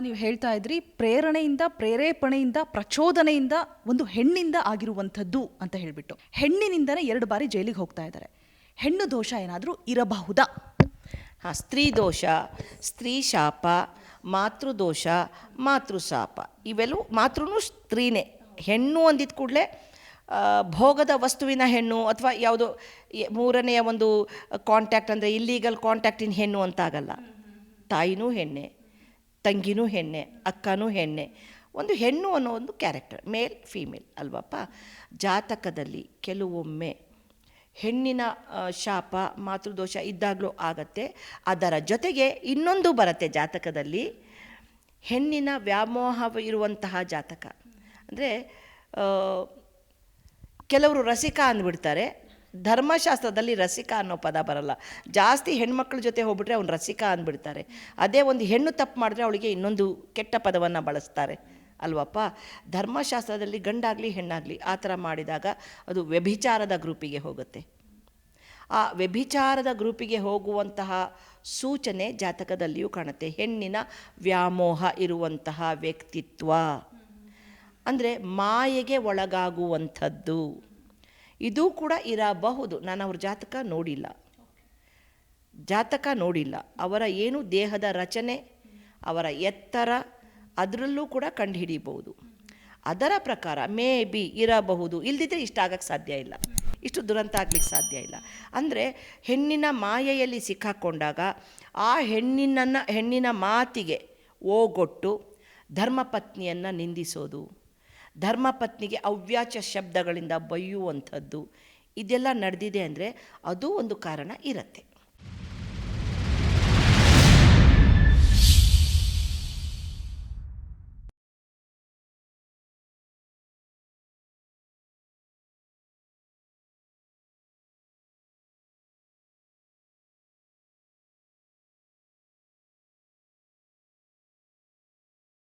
ನೀವು ಹೇಳ್ತಾ ಇದ್ರಿ, ಪ್ರೇರಣೆಯಿಂದ, ಪ್ರೇರೇಪಣೆಯಿಂದ, ಪ್ರಚೋದನೆಯಿಂದ ಒಂದು ಹೆಣ್ಣಿಂದ ಆಗಿರುವಂಥದ್ದು ಅಂತ ಹೇಳ್ಬಿಟ್ಟು. ಹೆಣ್ಣಿನಿಂದನೇ ಎರಡು ಬಾರಿ ಜೈಲಿಗೆ ಹೋಗ್ತಾ ಇದ್ದಾರೆ. ಹೆಣ್ಣು ದೋಷ ಏನಾದರೂ ಇರಬಹುದಾ? ಹಾಂ, ಸ್ತ್ರೀ ದೋಷ, ಸ್ತ್ರೀ ಶಾಪ ಮಾತೃದೋಷ ಮಾತೃಶಾಪ ಇವೆಲ್ಲವೂ ಮಾತೃನೂ ಸ್ತ್ರೀನೇ. ಹೆಣ್ಣು ಅಂದಿದ್ದ ಕೂಡಲೇ ಭೋಗದ ವಸ್ತುವಿನ ಹೆಣ್ಣು ಅಥವಾ ಯಾವುದೋ ಮೂರನೆಯ ಒಂದು ಕಾಂಟ್ಯಾಕ್ಟ್ ಅಂದರೆ ಇಲ್ಲೀಗಲ್ ಕಾಂಟ್ಯಾಕ್ಟಿನ ಹೆಣ್ಣು ಅಂತಾಗಲ್ಲ. ತಾಯಿನೂ ಹೆಣ್ಣೆ. ತಂಗಿನೂ ಹೆಣ್ಣೆ, ಅಕ್ಕನೂ ಹೆಣ್ಣೆ. ಒಂದು ಹೆಣ್ಣು ಅನ್ನೋ ಒಂದು ಕ್ಯಾರೆಕ್ಟರ್ ಮೇಲ್ ಫೀಮೇಲ್ ಅಲ್ವಪ್ಪ? ಜಾತಕದಲ್ಲಿ ಕೆಲವೊಮ್ಮೆ ಹೆಣ್ಣಿನ ಶಾಪ, ಮಾತೃದೋಷ ಇದ್ದಾಗಲೂ ಆಗತ್ತೆ. ಅದರ ಜೊತೆಗೆ ಇನ್ನೊಂದು ಬರುತ್ತೆ ಜಾತಕದಲ್ಲಿ, ಹೆಣ್ಣಿನ ವ್ಯಾಮೋಹ ಇರುವಂತಹ ಜಾತಕ. ಅಂದರೆ ಕೆಲವರು ರಸಿಕ ಅಂದ್ಬಿಡ್ತಾರೆ. ಧರ್ಮಶಾಸ್ತ್ರದಲ್ಲಿ ರಸಿಕ ಅನ್ನೋ ಪದ ಬರಲ್ಲ. ಜಾಸ್ತಿ ಹೆಣ್ಮಕ್ಳ ಜೊತೆ ಹೋಗ್ಬಿಟ್ರೆ ಅವ್ನು ರಸಿಕ ಅಂದ್ಬಿಡ್ತಾರೆ. ಅದೇ ಒಂದು ಹೆಣ್ಣು ತಪ್ಪು ಮಾಡಿದ್ರೆ ಅವಳಿಗೆ ಇನ್ನೊಂದು ಕೆಟ್ಟ ಪದವನ್ನು ಬಳಸ್ತಾರೆ. ಅಲ್ವಪ್ಪ? ಧರ್ಮಶಾಸ್ತ್ರದಲ್ಲಿ ಗಂಡಾಗಲಿ ಹೆಣ್ಣಾಗಲಿ ಆ ಥರ ಮಾಡಿದಾಗ ಅದು ವ್ಯಭಿಚಾರದ ಗ್ರೂಪಿಗೆ ಹೋಗುತ್ತೆ. ಆ ವ್ಯಭಿಚಾರದ ಗ್ರೂಪಿಗೆ ಹೋಗುವಂತಹ ಸೂಚನೆ ಜಾತಕದಲ್ಲಿಯೂ ಕಾಣುತ್ತೆ. ಹೆಣ್ಣಿನ ವ್ಯಾಮೋಹ ಇರುವಂತಹ ವ್ಯಕ್ತಿತ್ವ. ಅಂದರೆ ಮಾಯೆಗೆ ಒಳಗಾಗುವಂಥದ್ದು. ಇದು ಕೂಡ ಇರಬಹುದು. ನಾನು ಅವ್ರ ಜಾತಕ ನೋಡಿಲ್ಲ. ಜಾತಕ ನೋಡಿಲ್ಲ. ಅವರ ಏನು ದೇಹದ ರಚನೆ, ಅವರ ಎತ್ತರ ಅದರಲ್ಲೂ ಕೂಡ ಕಂಡುಹಿಡಿಬಹುದು ಅದರ ಪ್ರಕಾರ ಮೇ ಬಿ ಇರಬಹುದು. ಇಲ್ದಿದ್ರೆ ಇಷ್ಟ ಆಗಕ್ಕೆ ಸಾಧ್ಯ ಇಲ್ಲ. ಇಷ್ಟು ದುರಂತ ಆಗ್ಲಿಕ್ಕೆ ಸಾಧ್ಯ ಇಲ್ಲ. ಅಂದರೆ ಹೆಣ್ಣಿನ ಮಾಯೆಯಲ್ಲಿ ಸಿಕ್ಕಾಕೊಂಡಾಗ ಆ ಹೆಣ್ಣಿನನ್ನು, ಹೆಣ್ಣಿನ ಮಾತಿಗೆ ಓಗೊಟ್ಟು ಧರ್ಮಪತ್ನಿಯನ್ನು ನಿಂದಿಸೋದು. ಧರ್ಮಪತ್ನಿಗೆ ಅವ್ಯಾಚ ಶಬ್ದಗಳಿಂದ ಬೈಯುವಂಥದ್ದು ಇದೆಲ್ಲ ನಡೆದಿದೆ ಅಂದರೆ ಅದು ಒಂದು ಕಾರಣ ಇರುತ್ತೆ.